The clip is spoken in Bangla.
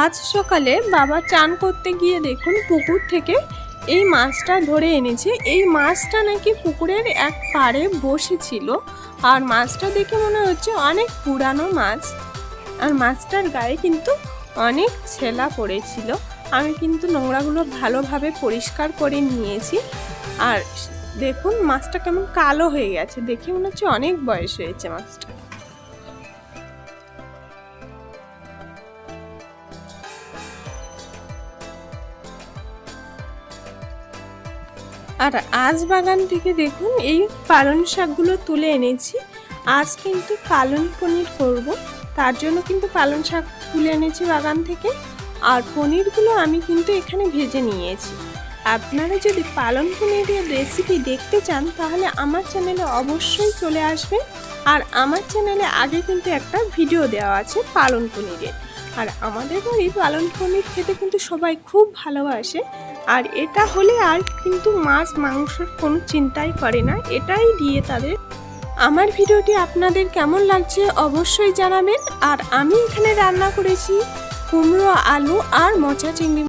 আজ সকালে বাবা চান করতে গিয়ে দেখুন পুকুর থেকে এই মাছটা ধরে এনেছে। এই মাছটা নাকি পুকুরের এক পাড়ে বসেছিল। আর মাছটা দেখে মনে হচ্ছে অনেক পুরানো মাছ। আর মাছটার গায়ে কিন্তু অনেক ছেলা পড়েছিল। আমি কিন্তু নোংরাগুলো ভালোভাবে পরিষ্কার করে নিয়েছি। আর দেখুন মাছটা কেমন কালো হয়ে গেছে। দেখে মনে হচ্ছে অনেক বয়স হয়েছে মাছটা। আর আজ বাগান থেকে দেখুন, এই পালং শাকগুলো তুলে এনেছি। আজ কিন্তু পালং পনির করব। তার জন্য কিন্তু পালং শাক তুলে এনেছি বাগান থেকে। আর পনিরগুলো আমি কিন্তু এখানে ভেজে নিয়েছি। আপনারা যদি পালং পনিরের রেসিপি দেখতে চান, তাহলে আমার চ্যানেলে অবশ্যই চলে আসবেন। আর আমার চ্যানেলে আগে কিন্তু একটা ভিডিও দেওয়া আছে পালং পনিরের। আর আমাদের বাড়ি পালন পনির খেতে কিন্তু সবাই খুব ভালোবাসে। আর এটা হলে আর কিন্তু মাছ, মাংসের কোনো চিন্তাই করে না, এটাই দিয়ে তাদের। আমার ভিডিওটি আপনাদের কেমন লাগছে অবশ্যই জানাবেন। আর আমি এখানে রান্না করেছি কুমড়ো, আলু আর মচা চিংড়ি।